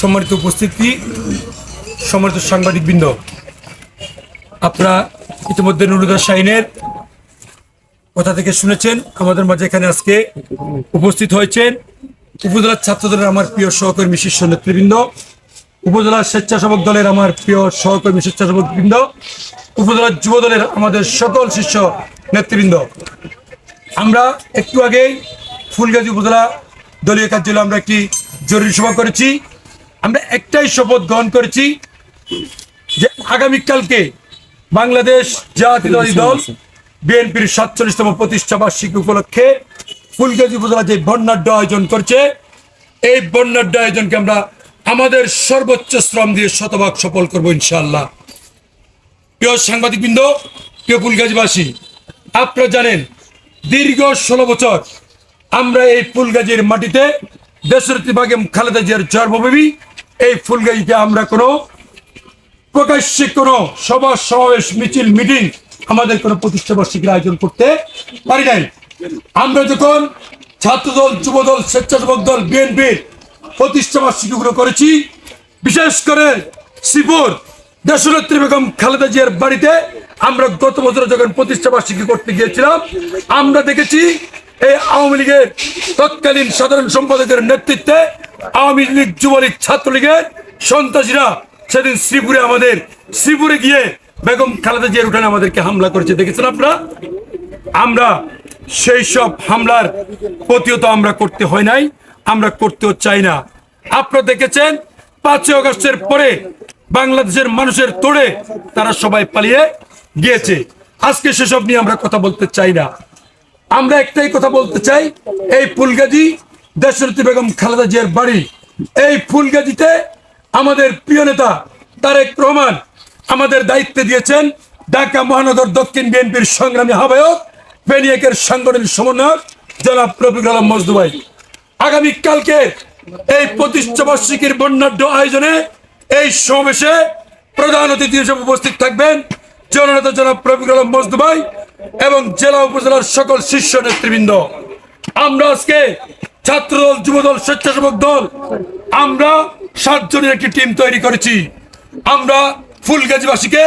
সম্মানিত উপস্থিতি, সম্মানিত সাংবাদিকবৃন্দ, আপনারা ইতিমধ্যে নুরুদা শাহিনের কথা থেকে শুনেছেন, আমাদের মাঝে এখানে আজকে উপস্থিত হয়েছেন উপজেলার ছাত্রদলের আমার প্রিয় সহকর্মী শীর্ষ নেতৃবৃন্দ উপজেলার স্বেচ্ছাসেবক দলের আমার প্রিয় সহকর্মী স্বেচ্ছাসেবক বৃন্দ উপজেলার যুব দলের আমাদের সকল শীর্ষ নেতৃবৃন্দ। আমরা একটু আগেই ফুলগাজী উপজেলা দলীয় কার্যালয়ে আমরা একটি জরুরি সভা করেছি। আমরা একটাই শপথ গ্রহণ করেছি যে আগামীকালকে বাংলাদেশ জাতীয়তাবাদী দল বিএনপির সাতচল্লিশতম প্রতিষ্ঠা বার্ষিকী উপলক্ষে ফুলগাজী উপজেলা যে বর্ণাঢ্য আয়োজন করছে, এই বর্ণাঢ্য আয়োজনকে আমরা আমাদের সর্বোচ্চ শ্রম দিয়ে শতভাগ সফল করব ইনশাআল্লাহ। প্রিয় সাংবাদিকবৃন্দ, প্রিয় ফুলগাজীবাসী, আপনারা জানেন দীর্ঘ ষোলো বছর আমরা এই ফুলগাজীর মাটিতে দেশরতী বাগেম খালেদা জিয়ার জন্মভূমি এই ফুলগাজীতে আমরা কোনো প্রকাশ্যে কোনো সভা সমাবেশ, মিছিল, মিটিং আমাদের কোনো প্রতিষ্ঠা বার্ষিকীর আয়োজন করতে পারি নাই। আমরা যখন ছাত্রদল, যুবদল, স্বেচ্ছাসেবক দল, বিএনপির প্রতিষ্ঠা বার্ষিকীগুলো করেছি, বিশেষ করে শ্রীপুর দেশনেত্রী বেগম খালেদা জিয়ার বাড়িতে আমরা গত বছর যখন প্রতিষ্ঠা বার্ষিকী করতে গিয়েছিলাম, আমরা দেখেছি এই আওয়ামী লীগের তৎকালীন সাধারণ সম্পাদকের নেতৃত্বে আওয়ামী লীগ যুবলীগ ছাত্রলীগের সন্ত্রাসীরা সেদিন শ্রীপুরে আমাদের, শ্রীপুরে গিয়ে বেগম খালেদা জিয়ার উঠানে আমাদেরকে হামলা করেছে। দেখেছেন আপনারা? আমরা সেই সব হামলার প্রতিহত আমরা করতে হয় নাই, আমরা করতেও চাই না। আপনারা দেখেছেন? পাঁচই অগস্টের পরে বাংলাদেশের মানুষের তোড়ে তারা সবাই পালিয়ে গিয়েছে। আজকে সেসব নিয়ে আমরা কথা বলতে চাই না। আমরা একটাই কথা বলতে চাই, এই ফুলগাজী দেশরতী বেগম খালেদা জিয়ার বাড়ি। এই ফুলগাজীতে আমাদের প্রিয় নেতা তারেক রহমান আমাদের দায়িত্বে দিয়েছেন ঢাকা মহানগর দক্ষিণ বিএনপির সংগ্রামী আহ্বায়ক পেনিয়াকের সাংগঠনিক সমন্বয়ক জনাব রফিকুল আলম মজদুবাই। আগামীকালকে এই প্রতিষ্ঠা বার্ষিকীর বর্ণাঢ্য আয়োজনে এই সমাবেশে প্রধান অতিথি হিসেবে উপস্থিত থাকবেন জননেতা জনাব রফিকুল আলম মজদুবাই এবং জেলা উপজেলার সকল শীর্ষ নেতৃবৃন্দ। আমরা আজকে ছাত্রদল যুবদল স্বেচ্ছাসেবক দল আমরা সাতজনের একটি টিম তৈরি করেছি। আমরা ফুলগাজীবাসীকে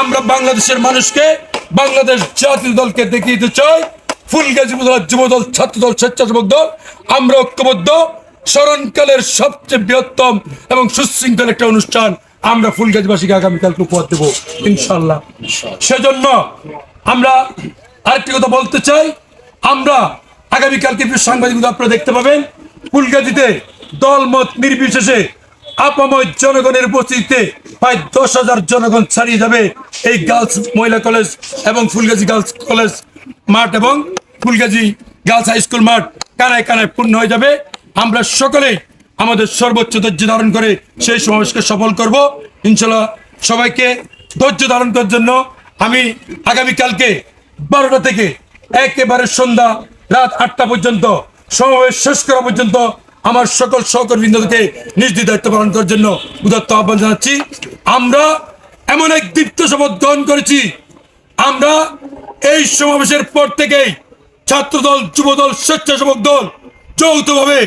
আমরা বাংলাদেশের মানুষকে বাংলাদেশ জাতীয় দলকে দেখিয়ে দিতে চাই। ফুলগাজী যুবদল ছাত্রদল স্বেচ্ছাসেবক দল আমরা ঐক্যবদ্ধ। স্মরণকালের সবচেয়ে বৃহত্তম এবং সুশৃঙ্খল একটা অনুষ্ঠান আমরা ফুলগাজীবাসীকে আগামীকালকে উপহার দেবো ইনশাল্লাহ সেজন্য আমরা আরেকটি কথা বলতে চাই। আমরা আগামীকালকে প্রিয় সাংবাদিক আপনারা দেখতে পাবেন, ফুলগাজীতে দলমত নির্বিশেষে আপাময় জনগণের উপস্থিতিতে প্রায় দশ হাজার জনগণ ছাড়িয়ে যাবে এই গার্লস মহিলা কলেজ এবং ফুলগাজী গার্লস কলেজ মাঠ এবং ফুলগাজী গার্লস হাই স্কুল মাঠ কানায় কানায় পূর্ণ হয়ে যাবে। আমরা সকলেই আমাদের সর্বোচ্চ ধৈর্য ধারণ করে সেই সমাবেশকে সফল করব। ইনশাল্লাহ সবাইকে ধৈর্য ধারণ করার জন্য আমি আগামীকালকে বারোটা থেকে একেবারে সন্ধ্যা রাত আটটা পর্যন্ত, সমাবেশ শেষ করা পর্যন্ত আমার সকল সহকর্মীদেরকে নিজ দায়িত্ব পালন করার জন্য উদাত্ত আহ্বান জানাচ্ছি। আমরা এমন এক দীপ্ত শপথ গ্রহণ করেছি। আমরা এই সমাবেশের পর থেকেই ছাত্রদল, যুবদল, স্বেচ্ছাসেবক দল যৌথভাবে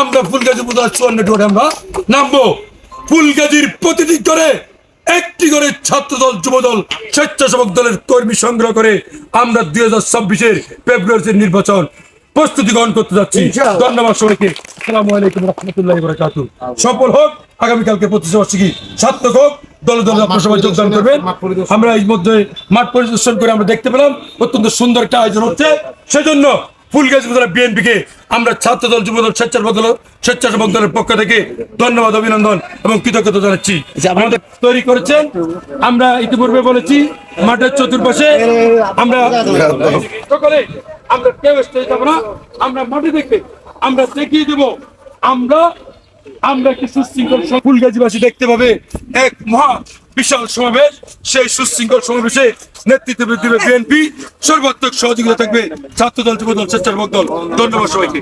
আমরা ফুলগাজী উপজেলার চুয়ান্ন আমরা নামবো। ফুলগাজীর প্রতিটি করে একটি করে ছাত্রদল যুবদল স্বেচ্ছাসেবক দলের কর্মী সংগ্রহ করে আমরা দুই হাজার ছাব্বিশের ফেব্রুয়ারির নির্বাচন প্রস্তুতি গ্রহণ করতে যাচ্ছি। ধন্যবাদ সবাইকে। আসসালামু আলাইকুম রহমতুল্লাহ বরাকাতু। সফল হোক আগামীকালকে প্রতিষ্ঠা বার্ষিকী সার্থক হোক দলে দলে আপনার সবাই যোগদান করবেন। আমরা এই মধ্যে মাঠ পরিদর্শন করে আমরা দেখতে পেলাম অত্যন্ত সুন্দর একটা আয়োজন হচ্ছে। সেজন্য ফুলগাছ উপজেলা বিএনপিকে আমরা স্বেচ্ছাসেবক দল স্বেচ্ছাসেবক দলের পক্ষ থেকে ধন্যবাদ অভিনন্দন এবং কৃতজ্ঞতা জানাচ্ছি। আমাদের তৈরি করেছেন। আমরা ইতিপূর্বে বলেছি মাঠের চতুর্পাশে আমরা সকলে আমরা কেউ স্টেজ যাব না। আমরা মাঠে দেখবে আমরা দেখিয়ে দেব। আমরা আমরা একটি সুশৃঙ্খল ফুলগাজীবাসী দেখতে পাবে? এক মহা বিশাল সমাবেশ। সেই সুশৃঙ্খল সমাবেশে নেতৃত্ব দেবে বিএনপি সর্বাত্মক সহযোগিতা থাকবে ছাত্রদল, যুবদল, স্বেচ্ছাসেবক দল। ধন্যবাদ সবাইকে।